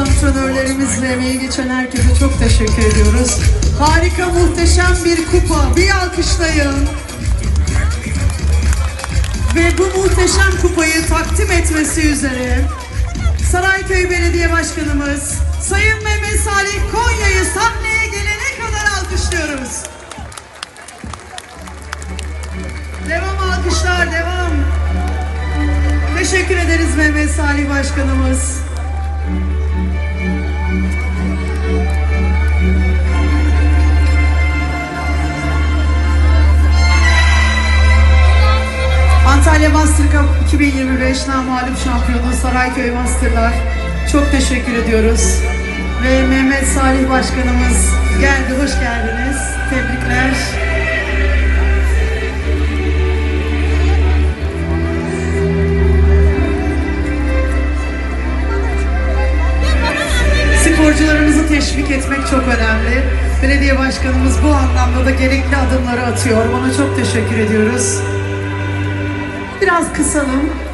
antrenörlerimiz ve emeği geçen herkese çok teşekkür ediyoruz. Harika, muhteşem bir kupa. Bir alkışlayın. Ve bu muhteşem kupayı takdim etmesi üzere Sarayköy Belediye Başkanımız Sayın Mehmet Salih Konya'yı sahneye gelene kadar alkışlıyoruz. Devam alkışlar, devam. Teşekkür ederiz Mehmet Salih Başkanımız. Antalya Master Cup 2025 namalum şampiyonu Sarayköy Master'lar. Çok teşekkür ediyoruz. Ve Mehmet Salih Başkanımız geldi, hoş geldiniz. Tebrikler. Teşvik etmek çok önemli. Belediye başkanımız bu anlamda da gerekli adımları atıyor. Ona çok teşekkür ediyoruz. Biraz kısalım.